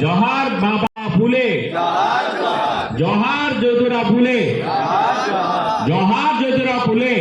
जहार बाबा फूले। जहार जोतुरा फूले। जहार जोतुरा फूले।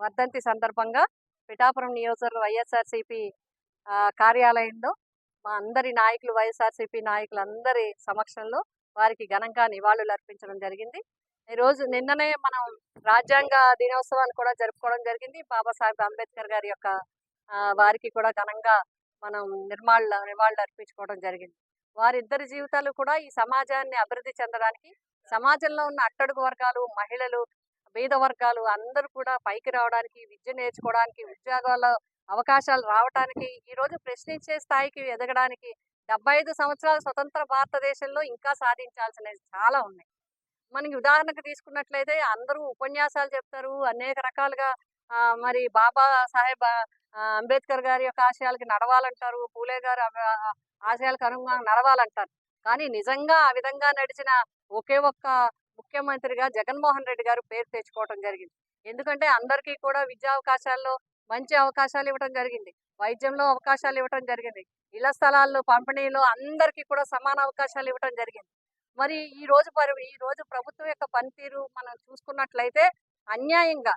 వర్ధంతి సందర్భంగా పిఠాపురం నియోజకవర్గ వైఎస్ఆర్సిపి కార్యాలయంలో మా అందరి నాయకులు వైఎస్ఆర్సిపి నాయకులందరి సమక్షంలో వారికి ఘనంగా నివాళులు అర్పించడం జరిగింది ఈరోజు నిన్ననే మనం రాజ్యాంగ దినోత్సవాన్ని కూడా జరుపుకోవడం జరిగింది. బాబాసాహెబ్ అంబేద్కర్ గారి యొక్క వారికి కూడా ఘనంగా మనం నిర్మాళ్ళ నివాళులు అర్పించుకోవడం జరిగింది. వారిద్దరి జీవితాలు కూడా ఈ సమాజాన్ని అభివృద్ధి చెందడానికి సమాజంలో ఉన్న అట్టడుగు వర్గాలు మహిళలు బీద వర్గాలు అందరూ కూడా పైకి రావడానికి విద్య నేర్చుకోవడానికి ఉద్యోగాల అవకాశాలు రావడానికి ఈరోజు ప్రశ్నించే స్థాయికి ఎదగడానికి డెబ్బై ఐదు సంవత్సరాల స్వతంత్ర భారతదేశంలో ఇంకా సాధించాల్సినవి చాలా ఉన్నాయి. మనకి ఉదాహరణకు తీసుకున్నట్లయితే అందరూ ఉపన్యాసాలు చెప్తారు అనేక రకాలుగా మరి బాబా సాహెబ్ అంబేద్కర్ గారి యొక్క ఆశయాలకి నడవాలంటారు పూలే గారు ఆశయాలకు అనుగుణంగా నడవాలంటారు. కానీ నిజంగా ఆ విధంగా నడిచిన ఒకే ఒక్క ముఖ్యమంత్రిగా జగన్మోహన్ రెడ్డి గారు పేరు తెచ్చుకోవడం జరిగింది. ఎందుకంటే అందరికీ కూడా విద్యా అవకాశాల్లో మంచి అవకాశాలు ఇవ్వడం జరిగింది. వైద్యంలో అవకాశాలు ఇవ్వడం జరిగింది. ఇళ్ళ స్థలాల్లో పంపిణీలో అందరికీ కూడా సమాన అవకాశాలు ఇవ్వడం జరిగింది. మరి ఈ రోజు పరి ఈ రోజు ప్రభుత్వం యొక్క పనితీరు మనం చూసుకున్నట్లయితే అన్యాయంగా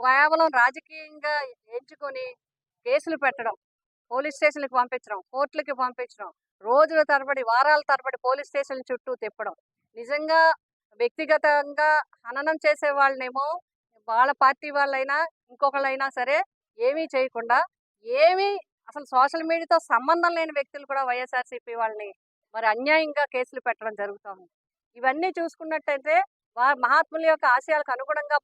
కేవలం రాజకీయంగా ఎంచుకొని కేసులు పెట్టడం పోలీస్ స్టేషన్లకు పంపించడం కోర్టులకి పంపించడం రోజుల తరబడి వారాల తరబడి పోలీస్ స్టేషన్ చుట్టూ తిప్పడం నిజంగా వ్యక్తిగతంగా హననం చేసే వాళ్ళనేమో వాళ్ళ పార్టీ వాళ్ళైనా ఇంకొకళ్ళైనా సరే ఏమీ చేయకుండా ఏమీ అసలు సోషల్ మీడియాతో సంబంధం లేని వ్యక్తులు కూడా వైఎస్ఆర్సీపీ వాళ్ళని మరి అన్యాయంగా కేసులు పెట్టడం జరుగుతూ ఉంది. ఇవన్నీ చూసుకున్నట్టయితే వా మహాత్ముల యొక్క ఆశయాలకు అనుగుణంగా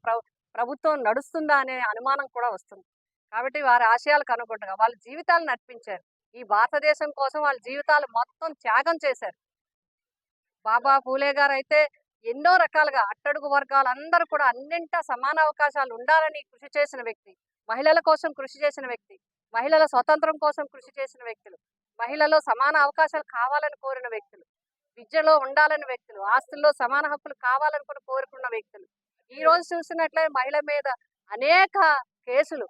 ప్రభుత్వం నడుస్తుందా అనే అనుమానం కూడా వస్తుంది. కాబట్టి వారి ఆశయాలకు అనుగుణంగా వాళ్ళ జీవితాలు నడిపించారు. ఈ భారతదేశం కోసం వాళ్ళ జీవితాలు మొత్తం త్యాగం చేశారు. బాబా పూలే గారు అయితే ఎన్నో రకాలుగా అట్టడుగు వర్గాలందరూ కూడా అన్నింటా సమాన అవకాశాలు ఉండాలని కృషి చేసిన వ్యక్తి. మహిళల కోసం కృషి చేసిన వ్యక్తి. మహిళల స్వతంత్రం కోసం కృషి చేసిన వ్యక్తులు. మహిళలో సమాన అవకాశాలు కావాలని కోరిన వ్యక్తులు. విద్యలో ఉండాలని వ్యక్తులు. ఆస్తుల్లో సమాన హక్కులు కావాలని కూడా కోరుకున్న వ్యక్తులు. ఈ రోజు చూసినట్లయితే మహిళ మీద అనేక కేసులు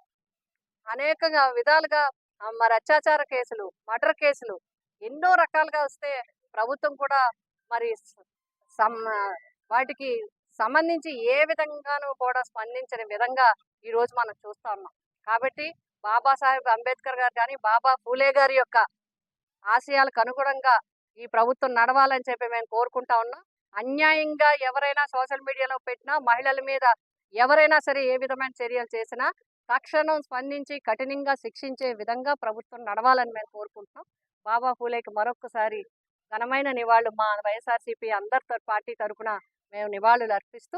అనేక విధాలుగా మరి అత్యాచార కేసులు మర్డర్ కేసులు ఎన్నో రకాలుగా వస్తే ప్రభుత్వం కూడా మరి సమ్ వాటికి సంబంధించి ఏ విధంగానూ కూడా స్పందించని విధంగా ఈరోజు మనం చూస్తా ఉన్నాం. కాబట్టి బాబాసాహెబ్ అంబేద్కర్ గారు కానీ బాబా పూలే గారి యొక్క ఆశయాలకు అనుగుణంగా ఈ ప్రభుత్వం నడవాలని చెప్పి మేము కోరుకుంటా ఉన్నాం. అన్యాయంగా ఎవరైనా సోషల్ మీడియాలో పెట్టినా మహిళల మీద ఎవరైనా సరే ఏ విధమైన చర్యలు చేసినా తక్షణం స్పందించి కఠినంగా శిక్షించే విధంగా ప్రభుత్వం నడవాలని మేము కోరుకుంటున్నాం. బాబా పూలేకి మరొకసారి ఘనమైన నివాళులు మా వైఎస్ఆర్సీపీ అందరితో పార్టీ తరఫున మేము నివాళులు అర్పిస్తూ